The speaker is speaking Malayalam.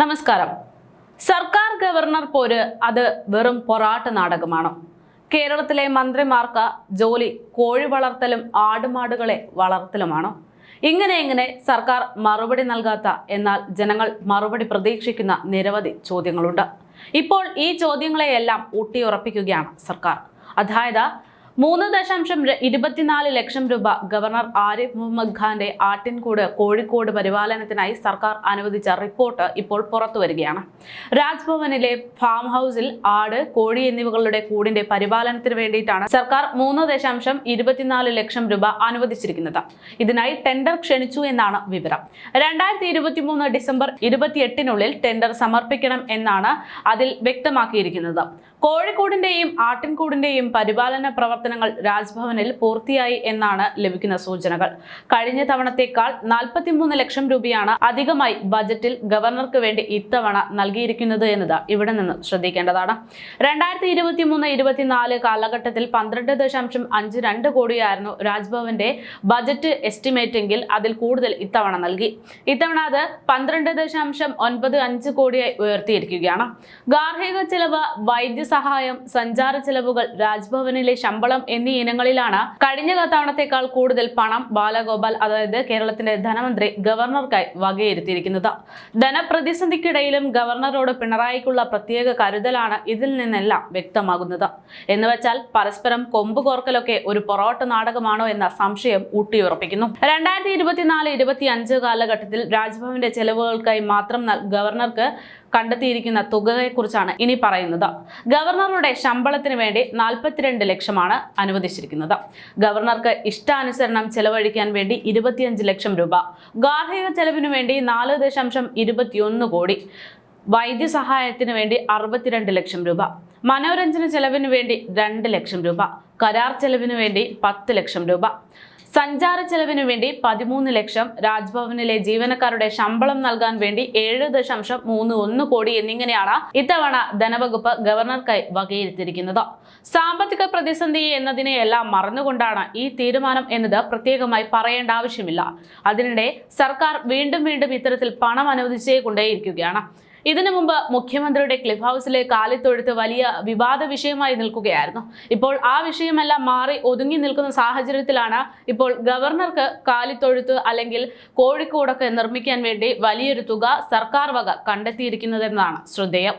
നമസ്കാരം. സർക്കാർ ഗവർണർ പോര് അത് വെറും പൊറാട്ട് നാടകമാണ്? കേരളത്തിലെ മന്ത്രിമാർക്ക് ജോലി കോഴി വളർത്തലും ആടുമാടുകളെ വളർത്തലുമാണോ? ഇങ്ങനെ ഇങ്ങനെ സർക്കാർ മറുപടി നൽകാത്ത എന്നാൽ ജനങ്ങൾ മറുപടി പ്രതീക്ഷിക്കുന്ന നിരവധി ചോദ്യങ്ങളുണ്ട്. ഇപ്പോൾ ഈ ചോദ്യങ്ങളെയെല്ലാം ഊട്ടിയുറപ്പിക്കുകയാണ് സർക്കാർ. അതായത് മൂന്ന് ദശാംശം ഇരുപത്തിനാല് ലക്ഷം രൂപ ഗവർണർ ആരിഫ് മുഹമ്മദ് ഖാന്റെ ആട്ടിൻകൂട് കോഴിക്കോട് പരിപാലനത്തിനായി സർക്കാർ അനുവദിച്ച റിപ്പോർട്ട് ഇപ്പോൾ പുറത്തു വരികയാണ്. രാജ്ഭവനിലെ ഫാം ഹൗസിൽ ആട് കോഴി എന്നിവകളുടെ കൂടിന്റെ പരിപാലനത്തിന് വേണ്ടിയിട്ടാണ് സർക്കാർ മൂന്ന് ദശാംശം ഇരുപത്തിനാല് ലക്ഷം രൂപ അനുവദിച്ചിരിക്കുന്നത്. ഇതിനായി ടെൻഡർ ക്ഷണിച്ചു എന്നാണ് വിവരം. രണ്ടായിരത്തി ഇരുപത്തി മൂന്ന് ഡിസംബർ ഇരുപത്തിയെട്ടിനുള്ളിൽ ടെൻഡർ സമർപ്പിക്കണം എന്നാണ് അതിൽ വ്യക്തമാക്കിയിരിക്കുന്നത്. കോഴിക്കോടിന്റെയും ആട്ടിൻകൂടിന്റെയും പരിപാലന പ്രവർത്തനങ്ങൾ രാജ്ഭവനിൽ പൂർത്തിയായി എന്നാണ് ലഭിക്കുന്ന സൂചനകൾ. കഴിഞ്ഞ തവണത്തേക്കാൾ നാൽപ്പത്തിമൂന്ന് ലക്ഷം രൂപയാണ് അധികമായി ബജറ്റിൽ ഗവർണർക്ക് വേണ്ടി ഇത്തവണ നൽകിയിരിക്കുന്നത് എന്നത് ഇവിടെ നിന്ന് ശ്രദ്ധിക്കേണ്ടതാണ്. രണ്ടായിരത്തി ഇരുപത്തി മൂന്ന് ഇരുപത്തിനാല് കാലഘട്ടത്തിൽ പന്ത്രണ്ട് ദശാംശം അഞ്ച് രണ്ട് കോടിയായിരുന്നു രാജ്ഭവന്റെ ബജറ്റ് എസ്റ്റിമേറ്റ് എങ്കിൽ അതിൽ കൂടുതൽ ഇത്തവണ നൽകി. ഇത്തവണ അത് പന്ത്രണ്ട് ദശാംശം ഒൻപത് അഞ്ച് കോടിയായി ഉയർത്തിയിരിക്കുകയാണ്. ഗാർഹിക ചെലവ് വൈദ്യസഹായം സഞ്ചാര ചെലവുകൾ രാജ്ഭവനിലെ ശമ്പളം എന്നീ ഇനങ്ങളിലാണ് കഴിഞ്ഞ തവണത്തേക്കാൾ കൂടുതൽ പണം ബാലഗോപാൽ അതായത് കേരളത്തിന്റെ ധനമന്ത്രി ഗവർണർക്കായി വകയിരുത്തിയിരിക്കുന്നത്. ധനപ്രതിസന്ധിക്കിടയിലും ഗവർണറോട് പിണറായിക്കുള്ള പ്രത്യേക കരുതലാണ് ഇതിൽ നിന്നെല്ലാം വ്യക്തമാകുന്നത്. എന്ന് വെച്ചാൽ പരസ്പരം കൊമ്പ് കോർക്കലൊക്കെ ഒരു പൊറോട്ട നാടകമാണോ എന്ന സംശയം ഊട്ടിയുറപ്പിക്കുന്നു. രണ്ടായിരത്തി ഇരുപത്തിനാല് ഇരുപത്തി അഞ്ച് കാലഘട്ടത്തിൽ രാജ്ഭവന്റെ ചെലവുകൾക്കായി മാത്രം ഗവർണർക്ക് കണ്ടെത്തിയിരിക്കുന്ന തുകയെക്കുറിച്ചാണ് ഇനി പറയുന്നത്. ഗവർണറുടെ ശമ്പളത്തിന് വേണ്ടി നാൽപ്പത്തിരണ്ട് ലക്ഷമാണ് അനുവദിച്ചിരിക്കുന്നത്. ഗവർണർക്ക് ഇഷ്ടാനുസരണം ചെലവഴിക്കാൻ വേണ്ടി ഇരുപത്തിയഞ്ച് ലക്ഷം രൂപ. ഗാർഹിക ചെലവിനു വേണ്ടി നാല് ദശാംശം ഇരുപത്തിയൊന്ന് കോടി. വൈദ്യസഹായത്തിന് വേണ്ടി അറുപത്തിരണ്ട് ലക്ഷം രൂപ. മനോരഞ്ജന ചെലവിന് വേണ്ടി രണ്ട് ലക്ഷം രൂപ. കരാർ ചെലവിന് വേണ്ടി പത്ത് ലക്ഷം രൂപ. സഞ്ചാര ചെലവിനു വേണ്ടി പതിമൂന്ന് ലക്ഷം രാജ്ഭവനിലെ ജീവനക്കാരുടെ ശമ്പളം നൽകാൻ വേണ്ടി ഏഴ് ദശാംശം മൂന്ന് ഒന്ന് കോടി എന്നിങ്ങനെയാണ് ഇത്തവണ ധനവകുപ്പ് ഗവർണർക്കായി വകയിരുത്തിയിരിക്കുന്നത്. സാമ്പത്തിക പ്രതിസന്ധി എന്നതിനെയെല്ലാം മറന്നുകൊണ്ടാണ് ഈ തീരുമാനം എന്നത് പ്രത്യേകമായി പറയേണ്ട ആവശ്യമില്ല. അതിനിടെ സർക്കാർ വീണ്ടും വീണ്ടും ഇത്തരത്തിൽ പണം അനുവദിച്ചേ കൊണ്ടേയിരിക്കുകയാണ് ഇതിനു മുമ്പ് മുഖ്യമന്ത്രിയുടെ ക്ലിഫ് ഹൗസിലെ കാലിത്തൊഴുത്ത് വലിയ വിവാദ വിഷയമായി നിൽക്കുകയായിരുന്നു. ഇപ്പോൾ ആ വിഷയമെല്ലാം മാറി ഒതുങ്ങി നിൽക്കുന്ന സാഹചര്യത്തിലാണ് ഇപ്പോൾ ഗവർണർക്ക് കാലിത്തൊഴുത്ത് അല്ലെങ്കിൽ കോഴിക്കോടൊക്കെ നിർമ്മിക്കാൻ വേണ്ടി വലിയൊരു തുക സർക്കാർ വക കണ്ടെത്തിയിരിക്കുന്നതെന്നാണ് ശ്രദ്ധേയം.